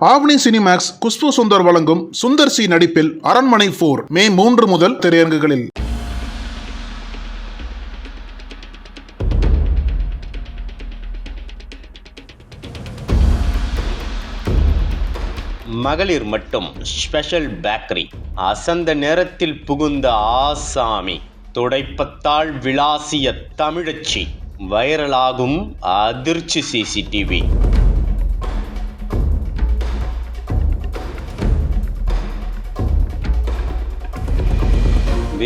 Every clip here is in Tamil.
ஆவணி சினிமேக்ஸ் குஷ்பு சுந்தர் வழங்கும் சுந்தர் சி நடிப்பில் அரண்மனை போர் மே மூன்று முதல் திரையரங்குகளில். மகளிர் மட்டும் ஸ்பெஷல் பேக்கரி அசந்த நேரத்தில் புகுந்த ஆசாமி துடைப்பத்தால் விளாசிய தமிழச்சி வைரலாகும் அதிர்ச்சி சிசிடிவி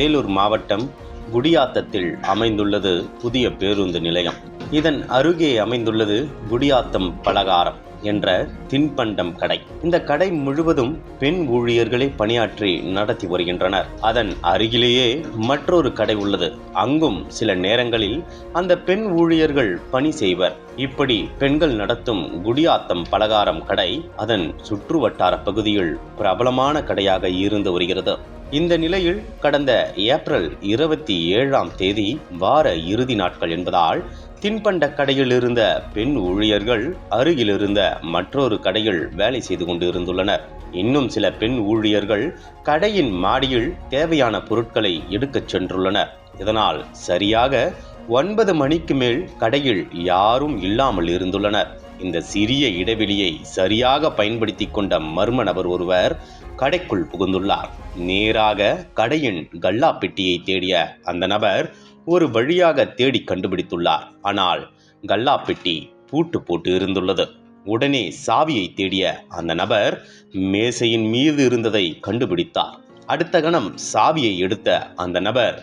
வேலூர் மாவட்டம் குடியாத்தத்தில் அமைந்துள்ளது புதிய பேருந்து நிலையம். இதன் அருகே அமைந்துள்ளது குடியாத்தம் பலகாரம் என்ற தின்பண்டம் கடை. இந்த கடை முழுவதும் பெண் ஊழியர்களே பணியாற்றி நடத்தி வருகின்றனர். அதன் அருகிலேயே மற்றொரு கடை உள்ளது. அங்கும் சில நேரங்களில் அந்த பெண் ஊழியர்கள் பணி செய்வர். இப்படி பெண்கள் நடத்தும் குடியாத்தம் பலகாரம் கடை அதன் சுற்றுவட்டார பகுதியில் பிரபலமான கடையாக இருந்து வருகிறது. இந்த நிலையில் கடந்த ஏப்ரல் இருபத்தி ஏழாம் தேதி வார இறுதி நாட்கள் என்பதால் தின்பண்ட கடையில் இருந்த பெண் ஊழியர்கள் அருகில் இருந்த மற்றொரு கடையில் வேலை செய்து கொண்டு இருந்துள்ளனர் இன்னும் சில பெண் ஊழியர்கள் கடையின் மாடியில் தேவையான பொருட்களை எடுக்கச் சென்றுள்ளனர். இதனால் சரியாக ஒன்பது மணிக்கு மேல் கடையில் யாரும் இல்லாமல் இருந்துள்ளனர். இந்த சிறிய இடைவெளியை சரியாக பயன்படுத்தி கொண்ட மர்ம நபர் ஒருவர் கடைக்குள் புகுந்துள்ளார். நேராக கடையின் கல்லா பெட்டியை தேடிய அந்த நபர் ஒரு வழியாக தேடி கண்டுபிடித்துள்ளார். ஆனால் கல்லா பெட்டி பூட்டு போட்டு இருந்துள்ளது. உடனே சாவியை தேடிய அந்த நபர் மேசையின் மீது இருந்ததை கண்டுபிடித்தார். அடுத்த கணம் சாவியை எடுத்த அந்த நபர்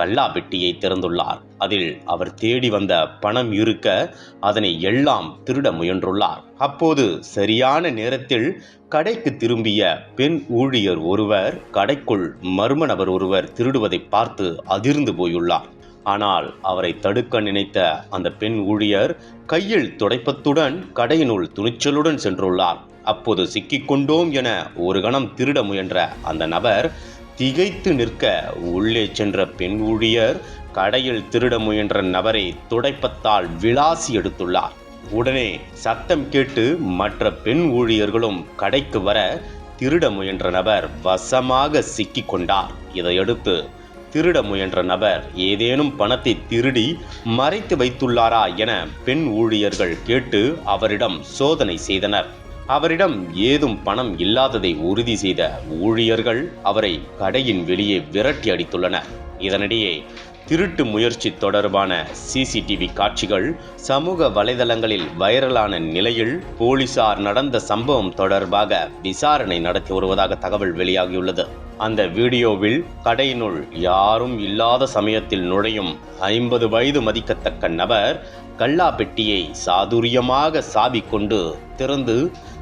கல்லா பெட்டியை திறந்துள்ளார். அதில் அவர் தேடி வந்த பணம் இருக்க அதனை எல்லாம் திருட முயன்றுள்ளார். அப்போது சரியான நேரத்தில் கடைக்கு திரும்பிய பெண் ஊழியர் ஒருவர் கடைக்குள் மர்ம நபர் ஒருவர் திருடுவதை பார்த்து அதிர்ந்து போயுள்ளார். ஆனால் அவரை தடுக்க நினைத்த அந்த பெண் ஊழியர் கையில் துடைப்பத்துடன் கடையினுள் துணிச்சலுடன் சென்றுள்ளார். அப்போது சிக்கிக்கொண்டோம் என ஒரு கணம் திருட முயன்ற அந்த நபர் திகைத்து நிற்க உள்ளே சென்ற பெண் ஊழியர் கடையில் திருட முயன்ற நபரை துடைப்பத்தால் விளாசி எடுத்துள்ளார். உடனே சத்தம் கேட்டு மற்ற பெண் ஊழியர்களும் கடைக்கு வர திருட முயன்ற நபர் வசமாக சிக்கிக் கொண்டார். இதையடுத்து திருட முயன்ற நபர் ஏதேனும் பணத்தை திருடி மறைத்து வைத்துள்ளாரா என பெண் ஊழியர்கள் கேட்டு அவரிடம் சோதனை செய்தனர். அவரிடம் ஏதும் பணம் இல்லாததை உறுதி செய்த ஊழியர்கள் அவரை கடையின் வெளியே விரட்டி அடித்துள்ளனர். இதனிடையே திருட்டு முயற்சி தொடர்பான சிசிடிவி காட்சிகள் சமூக வலைதளங்களில் வைரலான நிலையில் போலீசார் நடந்த சம்பவம் தொடர்பாக விசாரணை நடத்தி வருவதாக தகவல் வெளியாகியுள்ளது. அந்த வீடியோவில் கடையினுள் யாரும் இல்லாத சமயத்தில் நுழையும் ஐம்பது வயது மதிக்கத்தக்க நபர் கல்லா பெட்டியை சாதுரியமாக சாவி கொண்டு திறந்து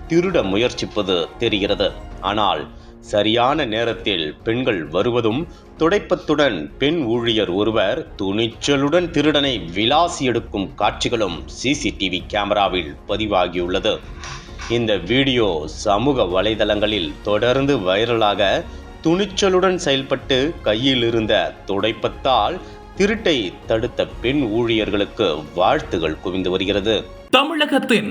திருட முயற்சிப்பது தெரிகிறது. ஆனால் சரியான நேரத்தில் பெண்கள் வருவதும் துடைப்பத்துடன் பெண் ஊழியர் ஒருவர் துணிச்சலுடன் திருடனை விலாசி எடுக்கும் காட்சிகளும் சிசிடிவி கேமராவில் பதிவாகியுள்ளது. இந்த வீடியோ சமூக வலைதளங்களில் தொடர்ந்து வைரலாக துணிச்சலுடன் செயல்பட்டு கையில் இருந்த துடைப்பத்தால் திருட்டை தடுத்த பெண் ஊழியர்களுக்கு வாழ்த்துகள் குவிந்து வருகிறது. தமிழகத்தின்